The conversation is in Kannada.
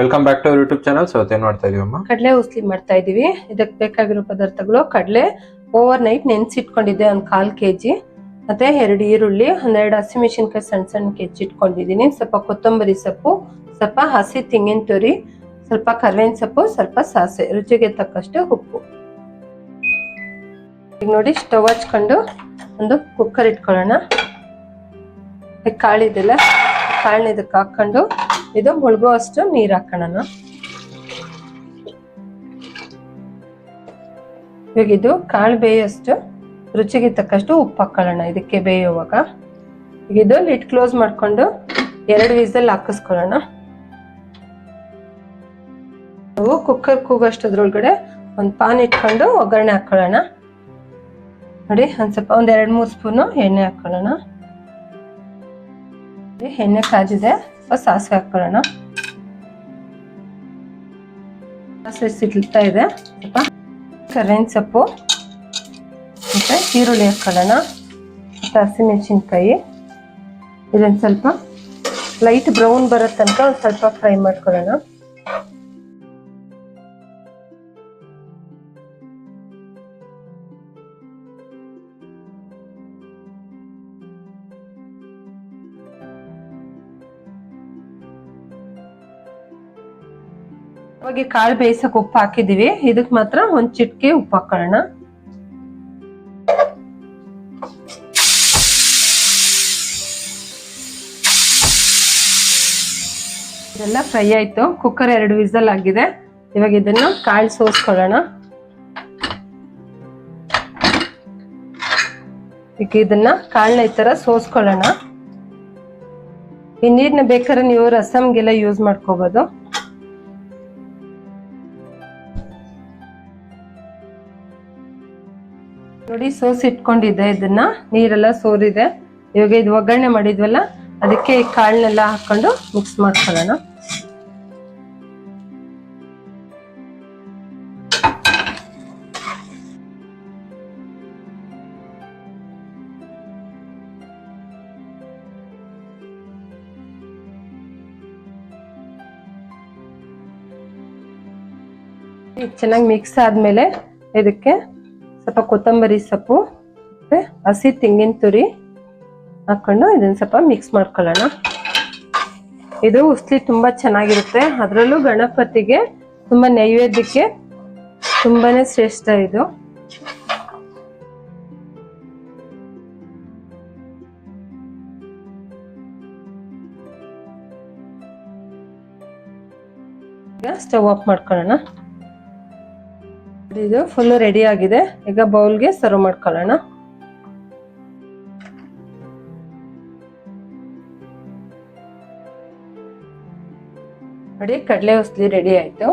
Welcome back to YouTube channel ಮಾಡ್ತಾ ಇದೀವಿ ಕಡಲೆ ಉಸ್ಲಿ ಮಾಡ್ತಾ ಇದೀವಿ. ಇದಕ್ಕೆ ಬೇಕಾಗಿರೋ ಪದಾರ್ಥಗಳು ಕಡಲೆ ಓವರ್ ನೈಟ್ ನೆನೆಸಿಟ್ಕೊಂಡಿದ್ದೆ ಒಂದು ಕಾಲು ಕೆ ಜಿ ಮತ್ತೆ ಎರಡು ಈರುಳ್ಳಿ, ಒಂದೆರಡು ಹಸಿಮೆಣಸಿನ್ಕಾಯಿ ಸಣ್ಣ ಸಣ್ಣ ಕೆಜಿ ಕೆಚ್ಚಿಟ್ಕೊಂಡಿದ್ದೀನಿ ಸ್ವಲ್ಪ ಕೊತ್ತಂಬರಿ ಸೊಪ್ಪು, ಸ್ವಲ್ಪ ಹಸಿ ತೆಂಗಿನ ತುರಿ, ಸ್ವಲ್ಪ ಕರ್ಬೇವಿನ ಸೊಪ್ಪು, ಸ್ವಲ್ಪ ಸಾಸೆ ರುಚಿಗೆ ತಕ್ಕಷ್ಟು ಉಪ್ಪು. ಈಗ ನೋಡಿ ಸ್ಟವ್ ಹಚ್ಕೊಂಡು ಒಂದು ಕುಕ್ಕರ್ ಇಟ್ಕೊಳ್ಳೋಣ. ಕಾಳಿದೆಲ್ಲ ಕಾಳನ್ನ ಇದಕ್ಕೆ ಹಾಕೊಂಡು ಇದು ಮುಳುಗೋ ಅಷ್ಟು ನೀರು ಹಾಕೋಣ ಇವಾಗ ಇದು ಕಾಳು ಬೇಯೋಷ್ಟು, ರುಚಿಗೆ ತಕ್ಕಷ್ಟು ಉಪ್ಪು ಹಾಕೊಳ್ಳೋಣ ಇದಕ್ಕೆ ಬೇಯುವಾಗ. ಇದು ಲಿಟ್ ಕ್ಲೋಸ್ ಮಾಡ್ಕೊಂಡು ಎರಡು ವಿಸಲ್ ಹಾಕಿಸ್ಕೊಳ್ಳೋಣ. ನಾವು ಕುಕ್ಕರ್ ಕೂಗೋಷ್ಟದ್ರೊಳಗಡೆ ಒಂದು ಪಾನ್ ಇಟ್ಕೊಂಡು ಒಗ್ಗರಣೆ ಹಾಕೊಳ್ಳೋಣ. ನೋಡಿ, ಒಂದು ಸ್ವಲ್ಪ ಒಂದು ಎರಡು ಮೂರು ಸ್ಪೂನು ಎಣ್ಣೆ ಹಾಕೊಳ್ಳೋಣ. ಎಣ್ಣೆ ಕಾಜಿದೆ. ಸ್ವಲ್ಪ ಸಾಸಿವೆ ಹಾಕೊಳ್ಳೋಣ ಸಾಸಿವೆ ಸಿಡ್ತಾ ಇದೆ. ಸ್ವಲ್ಪ ಕರೆನ್ ಸೊಪ್ಪು, ಮತ್ತೆ ಈರುಳ್ಳಿ ಹಾಕೊಳ್ಳೋಣ ಮತ್ತು ಹಸಿಮೆಣಸಿನ್ಕಾಯಿ. ಇದೊಂದು ಸ್ವಲ್ಪ ಲೈಟ್ ಬ್ರೌನ್ ಬರೋ ತನಕ ಒಂದು ಸ್ವಲ್ಪ ಫ್ರೈ ಮಾಡ್ಕೊಳ್ಳೋಣ. ಅವಾಗ ಕಾಳು ಬೇಯಿಸಕ್ ಉಪ್ಪು ಹಾಕಿದೀವಿ ಇದಕ್ ಮಾತ್ರ ಒಂದ್ ಚಿಟ್ಕೆ ಉಪ್ಪು ಹಾಕೋಣ ಇದೆಲ್ಲ ಫ್ರೈ ಆಯ್ತು. ಕುಕ್ಕರ್ ಎರಡು ವಿಸಲ್ ಆಗಿದೆ. ಇವಾಗ ಇದನ್ನ ಕಾಳು ಸೋಸ್ಕೊಳ್ಳೋಣ. ಈಗ ಇದನ್ನ ಕಾಳನ್ನ ಈ ತರ ಸೋಸ್ಕೊಳ್ಳೋಣ. ಈ ನೀರ್ನ ಬೇಕಾದ್ರೆ ನೀವು ರಸಮ್ಗೆಲ್ಲ ಯೂಸ್ ಮಾಡ್ಕೋಬಹುದು ನೋಡಿ, ಸೋಸಿ ಇಟ್ಕೊಂಡಿದ್ದೆ ಇದನ್ನ. ನೀರೆಲ್ಲ ಸೋರಿದೆ. ಇವಾಗ ಇದು ಒಗ್ಗರಣೆ ಮಾಡಿದ್ವಲ್ಲ, ಅದಕ್ಕೆ ಕಾಳನ್ನೆಲ್ಲ ಹಾಕೊಂಡು ಮಿಕ್ಸ್ ಮಾಡ್ಕೊಳ್ಳೋಣ. ಚೆನ್ನಾಗಿ ಮಿಕ್ಸ್ ಆದ್ಮೇಲೆ ಇದಕ್ಕೆ ಸ್ವಲ್ಪ ಕೊತ್ತಂಬರಿ ಸೊಪ್ಪು, ಮತ್ತೆ ಹಸಿ ತೆಂಗಿನ ತುರಿ ಹಾಕೊಂಡು ಇದನ್ನ ಸ್ವಲ್ಪ ಮಿಕ್ಸ್ ಮಾಡ್ಕೊಳ್ಳೋಣ. ಇದು ಉಸ್ಲಿ ತುಂಬಾ ಚೆನ್ನಾಗಿರುತ್ತೆ. ಅದರಲ್ಲೂ ಗಣಪತಿಗೆ ತುಂಬಾ ನೈವೇದ್ಯಕ್ಕೆ ತುಂಬಾನೇ ಶ್ರೇಷ್ಠ ಇದು. ಸ್ಟವ್ ಆಫ್ ಮಾಡ್ಕೊಳ್ಳೋಣ. ಇದು ಫುಲ್ ರೆಡಿ ಆಗಿದೆ. ಈಗ ಬೌಲ್ಗೆ ಸರ್ವ್ ಮಾಡ್ಕೊಳ್ಳೋಣ. ನೋಡಿ ಕಡಲೆ ಉಸ್ಲಿ ರೆಡಿ ಆಯ್ತು.